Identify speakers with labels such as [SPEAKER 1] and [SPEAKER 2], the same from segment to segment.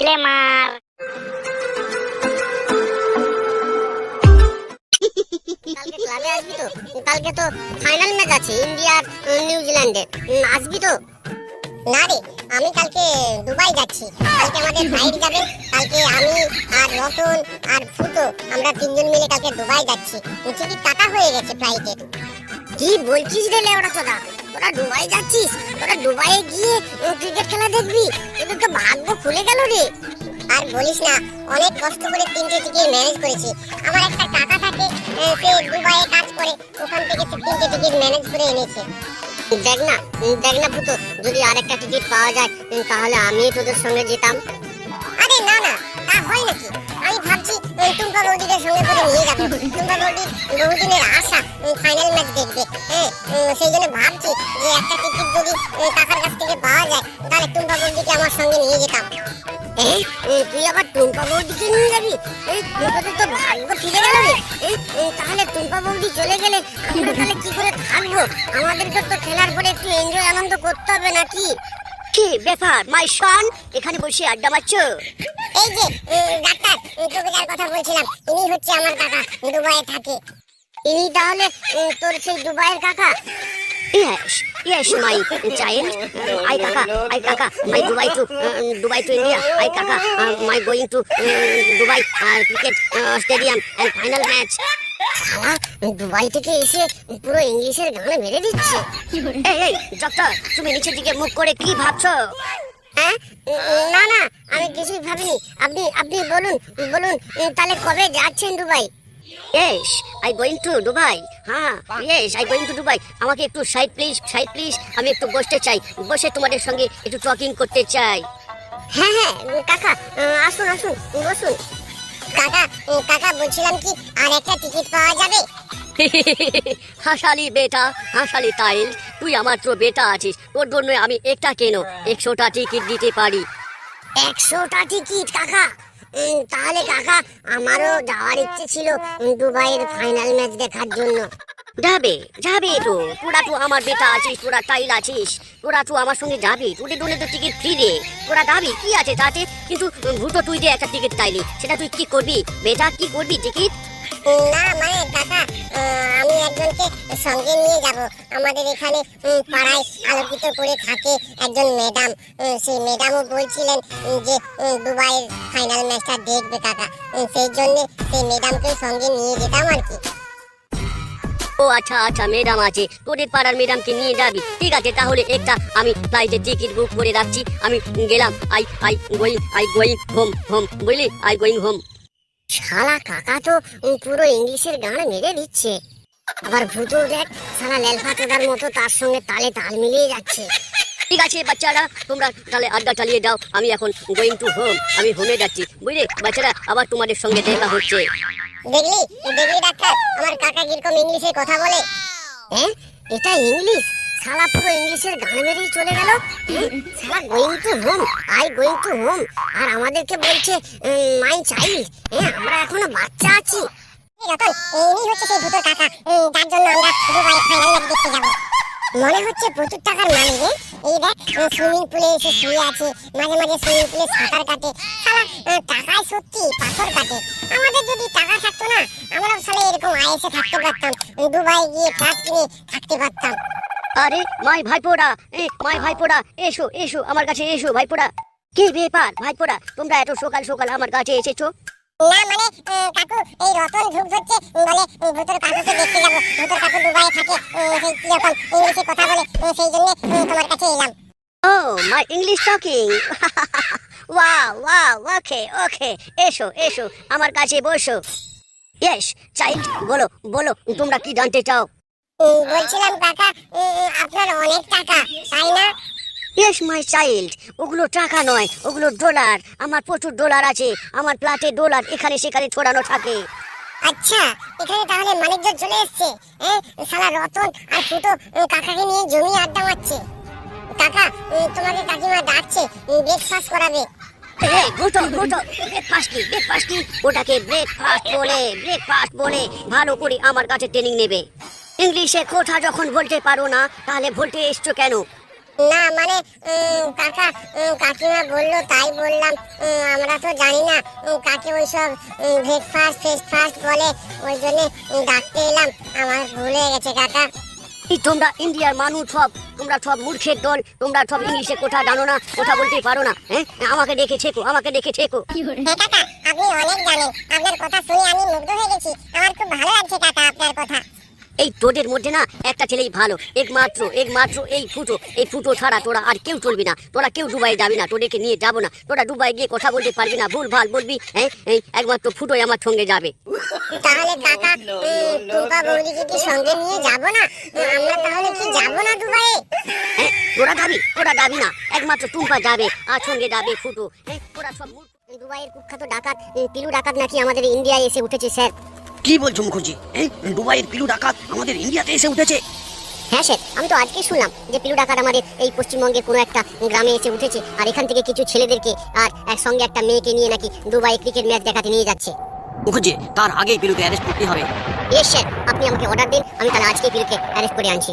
[SPEAKER 1] Disclaimer
[SPEAKER 2] কালকে ক্লাবে আসবি তো। কালকে তো ফাইনাল ম্যাচ আছে ইন্ডিয়ার উম, নিউজিল্যান্ডের আসবি তো? না রে আমি কালকে দুবাই যাচ্ছি। কালকে আমাদের যাবে কালকে আমি আর রতন আর ফুটো আমরা তিনজন মিলে কালকে দুবাই যাচ্ছি। টিকিট কাটা হয়ে গেছে ফ্লাইটের কি বলছিস রে লেওড়া চোদা তোরা দুবাই যাচ্ছিস? তোরা গিয়ে ক্রিকেট খেলা দেখবি? তো ভাগ্য খুলে গেল রে। আর বলিস না, অনেক কষ্ট করে তিনটে টিকিট ম্যানেজ করেছি। আমার একটা কাকা থাকে সে কাজ করে, ওখান থেকে তিনটে টিকিট ম্যানেজ করে এনেছে। দেখ না দেখ না পুতো যদি টিকিট পাওয়া যায় তাহলে আমি তোদের সঙ্গে যেতাম। আরে না না, তা হয় নাকি? আমি ভাবছি টুম্পা সঙ্গে করে নিয়ে যাব। টুম্পা বহুদিনের আশা ফাইনাল ম্যাচ দেখবে। নিয়ে যাবি? এই তোদের তো ভাগ্য ফিরে গেল রে এই, তাহলে টুম্পা বৌদি চলে গেলে আমরা তাহলে কি করে থাকব? আমাদেরকে তো খেলার পরে একটু এনজয় আনন্দ করতে হবে নাকি?
[SPEAKER 1] কি ব্যাপার মাই সন এখানে বসে আড্ডা মারছো?
[SPEAKER 2] এই যে ডাক্তার তোকে যার কথা বলছিলাম ইনি হচ্ছে আমার কাকা দুবাইয়ে থাকে। ইনি তাহলে তোর সেই দুবাইয়ের কাকা?
[SPEAKER 1] Yes, yes, my child. I kaka, I kaka, my Dubai to uh, Dubai to India. I kaka, uh, my going to uh, Dubai uh, cricket uh, stadium and final match.
[SPEAKER 2] শালা দুবাই থেকে এসে পুরো ইংলিশের গানে মেরে দিচ্ছে
[SPEAKER 1] এই এই ডক্টর তুমি নিচের দিকে মুখ করে কি ভাবছ
[SPEAKER 2] হ্যাঁ না না আমি কিছুই ভাবিনি আপনি আপনি বলুন বলুন তাহলে কবে যাচ্ছেন Dubai
[SPEAKER 1] Yes, I going to Dubai. হ্যাঁ yes, I going to Dubai. আমাকে একটু সাইড প্লিজ সাইড প্লিজ আমি একটু বসতে চাই। বসে তোমাদের সঙ্গে একটু টকিং করতে চাই।
[SPEAKER 2] হ্যাঁ হ্যাঁ কাকা আসুন আসুন বসুন। কাকা কাকা বলছিলাম কি আর একটা টিকিট পাওয়া যাবে?
[SPEAKER 1] হাসালি বেটা হাসালি তাইল তুই আমার তো বেটা আছিস। তোর জন্য আমি একটা কেন একশোটা টিকিট দিতে পারি।
[SPEAKER 2] একশোটা টিকিট কাকা। তাহলে কাকা, আমারও যাওয়ার ইচ্ছে ছিল দুবাইয়ের ফাইনাল ম্যাচ দেখার জন্য।
[SPEAKER 1] যাবে যাবে তো। তোরা তো আমার বেটা আছিস, তোরা টাইল আছিস। তোরা তো আমার সঙ্গে যাবি, তোদের জন্য তো টিকিট ফ্রি রে। তোরা যাবি, কি আছে তাতে? কিন্তু ভুটো তুই যে একটা টিকিট চাইলি, সেটা তুই কি করবি? বেটা, কি করবি টিকিট
[SPEAKER 2] না মানে কাকা আমি একজনকে সঙ্গে নিয়ে যাব। আমাদের এখানে পাড়ায় আলোকিত করে থাকে একজন ম্যাডাম। সেই ম্যাডামও বলছিলেন যে দুবাইয়ের ফাইনাল ম্যাচটা দেখবে কাকা। সেই সেই ম্যাডামকে সঙ্গে নিয়ে যেতাম আর কি।
[SPEAKER 1] ও আচ্ছা আচ্ছা ম্যাডাম আছে। তোদের পাড়ার ম্যাডামকে নিয়ে যাবি। ঠিক আছে, তাহলে একটা আমি ফ্লাইটের টিকিট বুক করে রাখছি। আমি গেলাম, I I going I going home home বুঝলি? আই গোয়িং হোম
[SPEAKER 2] শালা কাকা তো পুরো ইংলিশের গান মেরে দিচ্ছে। আবার ভূত দেখ শালা লেলফাতোদার মতো তার সঙ্গে তালে তাল মিলিয়ে যাচ্ছে।
[SPEAKER 1] ঠিক আছে বাচ্চারা তোমরা তাহলে আড্ডা চালিয়ে দাও আমি এখন গোয়িং টু হোম আমি হোমে যাচ্ছি। বুঝলে? বাচ্চারা আবার তোমাদের সঙ্গে দেখা হচ্ছে।
[SPEAKER 2] দেখলি? দেখলি ডাক্তার? আমার কাকা কীরকম ইংলিশে কথা বলে। হ্যাঁ? এটা ইংলিশ? শালা পুরো ইংলিশের গান মেরেই চলে গেল। শালা going to home I going to home আর আমাদেরকে বলছে মাই চাইল্ড হ্যাঁ আমরা এখনও বাচ্চা আছি। রতন ইনি হচ্ছে সেই ভূতের কাকা। তার জন্য আমরা দুবাই ফাইনাল ম্যাচ দেখতে যাব। মনে হচ্ছে প্রচুর টাকার মালিক রে। এই দেখ সুইমিং পুলে এসে শুয়ে আছে মাঝে মাঝে সুইমিং পুলে সাঁতার কাটে। শালা টাকায় সত্যি পাথর কাটে। আমাদের যদি টাকা থাকতো না আমরাও সালে এরকম আয়েসে থাকতে পারতাম। দুবাই গিয়ে ফ্ল্যাট কিনে থাকতে পারতাম।
[SPEAKER 1] আরে মাই ভাইপোড়া এ মাই ভাইপোড়া এসো এসো আমার কাছে এসো ভাইপোড়া কি ব্যাপার ভাইপোড়া তোমরা এত সকাল সকাল আমার কাছে এসেছ?
[SPEAKER 2] না মানে কাকু এই রতন ঢুক ধরছে বলে ভূতের কাকুকে দেখতে যাব। ভূতের কাকু দুবাইয়ে থাকে সেই কীরকম ইংলিশে কথা বলে সেই জন্য তোমার কাছে এলাম।
[SPEAKER 1] ও my English talking. Wow wow okay okay এসো এসো আমার কাছে বসো। ইয়েস চাইল্ড বলো বলো তোমরা কি জানতে চাও?
[SPEAKER 2] বলছিলাম কাকা আপনার অনেক টাকা তাই না?
[SPEAKER 1] ইয়েস মাই চাইল্ড ওগুলো টাকা নয় ওগুলো ডলার আমার প্রচুর ডলার আছে আমার প্লাটে ডলার এখানে সেখানে ছড়ানো থাকে।
[SPEAKER 2] আচ্ছা এখানে তাহলে মানিকজন চলে এসছে হ্যাঁ? সালা রতন আর ফুটো কাকাকে নিয়ে জমি আড্ডা মারছে। কাকা তোমাকে কাকিমা ডাকছে ব্রেকফাস্ট করাবে।
[SPEAKER 1] এই গুটো গুটো ব্রেকফাস্ট কি ব্রেকফাস্ট কি? ওটাকে ব্রেকফাস্ট বলে ব্রেকফাস্ট বলে। ভালো করে আমার কাছে ট্রেনিং নেবে। ইংলিশে কথা যখন বলতে পারো না তাহলে বলতে এসছো কেন?
[SPEAKER 2] না মানে কাকা কাকিমা বলল তাই বললাম। আমরা তো জানি না কাকে ওইসব ব্রেকফাস্ট ফেস্টফাস্ট বলে ওই জন্য ডাকতে এলাম। আমার ভুল গেছে কাকা।
[SPEAKER 1] তোমরা ইন্ডিয়ার মানুষ সব তোমরা সব মূর্খের দল তোমরা সব ইংলিশে কথা জানো না কথা বলতে পারো না হ্যাঁ? আমাকে দেখে ছেকো আমাকে দেখে ছেকো।
[SPEAKER 2] হ্যাঁ কাকা আপনি অনেক জানেন। আপনার কথা শুনে আমি মুগ্ধ হয়ে গেছি। আমার খুব ভালো লাগছে কাকা।
[SPEAKER 1] এই তোদের মধ্যে না একটা ছেলেই ভালো। একমাত্র একমাত্র এই ফুটো। এই ফুটো ছাড়া তোরা আর কেউ চলবি না। তোরা কেউ দুবাই যাবি না। তোদেরকে নিয়ে যাব না। তোরা দুবাই গিয়ে কথা বলতে পারবি না। ভুল ভালো বলবি হ্যাঁ? এই একমাত্র ফুটোই আমার সঙ্গে যাবে।
[SPEAKER 2] তাহলে কাকা টুম্পা বৌদিকে কি সঙ্গে নিয়ে যাব না? আমরা তাহলে কি যাব না দুবাইয়ে?
[SPEAKER 1] হ্যাঁ তোরা যাবি? তোরা যাবি না। একমাত্র টুম্পা যাবে আর সঙ্গে যাবে ফুটো। হ্যাঁ তোরা সব।
[SPEAKER 2] দুবাইয়ের কুখ্যাত ডাকাত পিলু ডাকাত নাকি আমাদের ইন্ডিয়ায় এসে উঠেছে স্যার?
[SPEAKER 3] কি বলছো মুখর্জি এই দুবাইয়ের পিলু ডাকাত আমাদের ইন্ডিয়াতে এসে উঠেছে।
[SPEAKER 2] হ্যাঁ স্যার আমি তো আজকে শুনলাম যে পিলু ডাকাত আমাদের এই পশ্চিমবঙ্গের কোনো একটা গ্রামে এসে উঠেছে আর এখান থেকে কিছু ছেলেদেরকে আর একসঙ্গে একটা মেয়েকে নিয়ে নাকি দুবাই ক্রিকেট ম্যাচ দেখাতে নিয়ে যাচ্ছে।
[SPEAKER 3] মুখর্জি তার আগেই পিলুকে অ্যারেস্ট করতে হবে।
[SPEAKER 2] ইয়েস স্যার আপনি আমাকে অর্ডার দিন আমি তাহলে আজকে পিলুকে অ্যারেস্ট করে আনছি।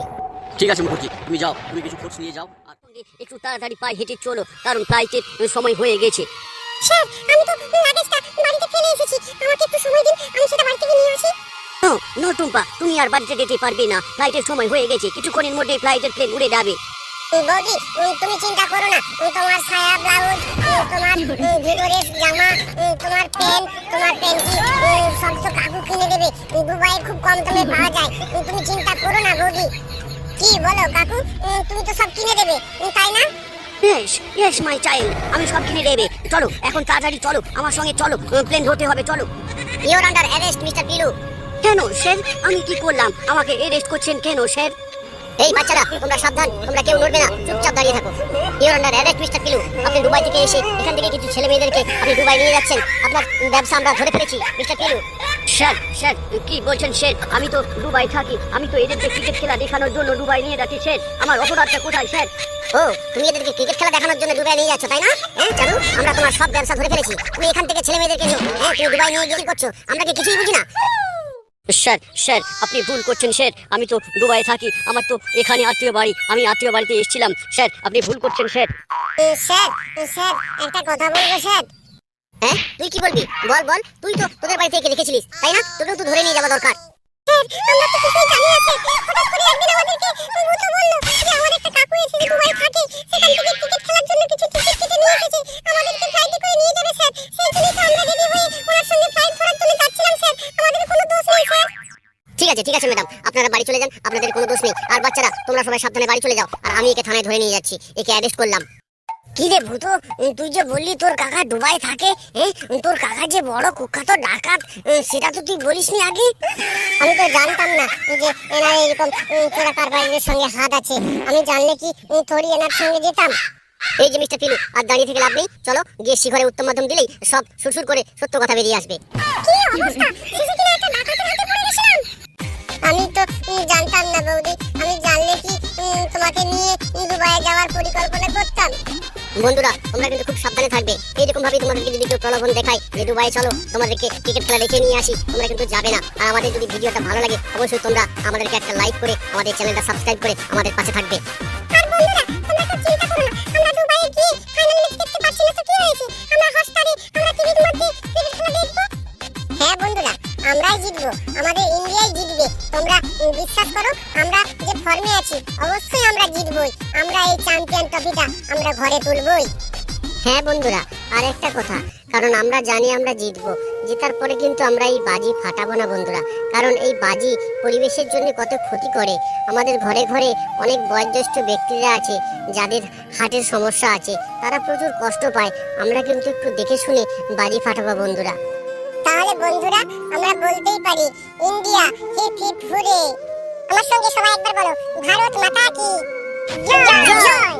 [SPEAKER 3] ঠিক আছে মুখর্জি তুমি যাও তুমি কিছু খোঁজ নিয়ে যাও। আর
[SPEAKER 1] একটু তাড়াতাড়ি পায়ে হেঁটে চলো কারণ ফ্লাইটের সময় হয়ে গেছে।
[SPEAKER 2] স্যার আমি তো লাগেজটা বাড়িতে ফেলে এসেছি। আমাকে একটু সময় দিন আমি সেটা বাড়ি থেকে নিয়ে আসি।
[SPEAKER 1] নো নো টুম্পা তুমি আর বাড়িতে যেতে পারবে না। ফ্লাইটের সময় হয়ে গেছে কিছুক্ষণের মধ্যে ফ্লাইটের প্লেন উড়ে যাবে।
[SPEAKER 2] বৌদি তুমি চিন্তা করো না তোমার সায়া ব্লাউজ তোমার উম, জামা তোমার পেন তোমার পেন্টি সব তো কাকু কিনে দেবে। দুবাইয়ে খুব কম দামে পাওয়া যায়। তুমি চিন্তা করো না বৌদি। কি বলো কাকু? তুমি তো সব কিনে দেবে। তাই না?
[SPEAKER 1] ইয়েস ইয়েস মাই চাইল্ড আমি সব কিনে দেবে। চলো এখন তাড়াতাড়ি চলো আমার সঙ্গে চলো প্লেন ধরতে হবে চলো।
[SPEAKER 2] Your under arrest mister Pilu
[SPEAKER 1] কেন স্যার আমি কি করলাম? আমাকে এরেস্ট করছেন কেন স্যার
[SPEAKER 2] এই বাচ্চারা তোমরা সাবধান তোমরা কেউ নড়বে না চুপচাপ দাঁড়িয়ে থাকো। Your under arrest mister Pilu আপনি দুবাই থেকে এসে এখান থেকে কিছু ছেলে মেয়েদেরকে আপনি দুবাই নিয়ে যাচ্ছেন। আপনার ব্যবসা আমরা ধরে ফেলেছি মিস্টার পিলু
[SPEAKER 1] স্যার স্যার কি বলছেন স্যার? আমি তো দুবাই থাকি। আমি তো এদেরকে ক্রিকেট খেলা দেখানোর জন্য দুবাই নিয়ে যাচ্ছি স্যার। আমার অপরাধটা কোথায় স্যার?
[SPEAKER 2] ও তুমি এদেরকে ক্রিকেট খেলা দেখানোর জন্য দুবাই নিয়ে যাচ্ছ তাই না? হ্যাঁ চালু আমরা তোমার সব ব্যবসা ধরে ফেলেছি। তুমি এখান থেকে ছেলে মেয়েদেরকে নিয়ে হ্যাঁ তুমি দুবাই নিয়ে গিয়ে করছ? আমরা কি কিছুই বুঝি না?
[SPEAKER 1] স্যার স্যার আপনি ভুল করছেন স্যার। আমি তো দুবাই থাকি। আমার তো এখানে আত্মীয় বাড়ি। আমি আত্মীয় বাড়িতে এসেছিলাম। স্যার আপনি ভুল করছেন স্যার।
[SPEAKER 2] স্যার স্যার একটা কথা বলব স্যার। হ্যাঁ? তুই কি বলবি বল বল। তুই তো তোদের বাড়ি থেকে রেখেছিলিস তাই না? তোকেও তো ধরে নিয়ে যাওয়া দরকার। ঠিক আছে ঠিক আছে ম্যাডাম আপনারা বাড়ি চলে যান আপনাদের কোনো দোষ নেই। আর বাচ্চারা তোমরা সবাই সাবধানে বাড়ি চলে যাও। আর আমি একে থানায় ধরে নিয়ে যাচ্ছি একে অ্যারেস্ট করলাম। কি রে ভূত? তুই যে বললি তোর কাকা দুবাই থাকে তোর কাকা যে বড় কুখ্যাত ডাকাত সেটা তো তুই বলিসনি আগে? আমি তো জানতাম না যে এনার এরকম চোরা কারবারিদের সঙ্গে হাত আছে। আমি জানলে কি উম, এনার সঙ্গে যেতাম? এই যে মিস্টার পিলু আর দাঁড়িয়ে থেকে লাভ নেই। চলো গিয়ে শিখরে উত্তম মাধ্যম দিলেই সব সুরসুর করে সত্য কথা বেরিয়ে আসবে। আমি তো জানতাম না বৌদি। আমি জানলে কি তোমাকে নিয়ে দুবাইয়ে যাওয়ার পরিকল্পনা করতাম? বন্ধুরা তোমরা কিন্তু খুব সাবধানে থাকবে। এইরকম ভাবে তোমাদেরকে যদি কেউ প্রলোভন দেখায় যে দুবাই চলো তোমাদেরকে ক্রিকেট খেলা দেখে নিয়ে আসি তোমরা কিন্তু যাবে না। আর আমাদের যদি ভিডিওটা ভালো লাগে অবশ্যই তোমরা আমাদেরকে একটা লাইক করে আমাদের চ্যানেলটা সাবস্ক্রাইব করে আমাদের পাশে থাকবে। আর বন্ধুরা তোমরা তো চিন্তা করো না আমরা দুবাইয়ে গিয়ে ফাইনাল ম্যাচ দেখতে পাচ্ছি না তো কি হয়েছে? আমরা হটস্টারে আমরা টিভির মধ্যে ক্রিকেট খেলা দেখব? হ্যাঁ বন্ধুরা আমরাই জিতবো, আমাদের ইন্ডিয়াই জিতবে। তোমরা বিশ্বাস করো, আমরা যে ফর্মে আছি, অবশ্যই আমরা জিতবই। আমরা এই চ্যাম্পিয়ন ট্রফিটা আমরা ঘরে তুলবই। হ্যাঁ বন্ধুরা আর একটা কথা, কারণ আমরা জানি আমরা জিতবো। জেতার পরে কিন্তু আমরা এই বাজি ফাটাবো না বন্ধুরা, কারণ এই বাজি পরিবেশের জন্য কত ক্ষতি করে। আমাদের ঘরে ঘরে অনেক বয়োজ্যেষ্ঠ ব্যক্তিরা আছে, যাদের হার্টের সমস্যা আছে, তারা প্রচুর কষ্ট পায়। আমরা কিন্তু একটু দেখে শুনে বাজি ফাটাবো বন্ধুরা। তাহলে বন্ধুরা, আমরা বলতেই পারি, ইন্ডিয়া হি ফিট হুরে আমার সঙ্গে সবাই একবার বলো, ভারত মাতা কি? জয় জয়।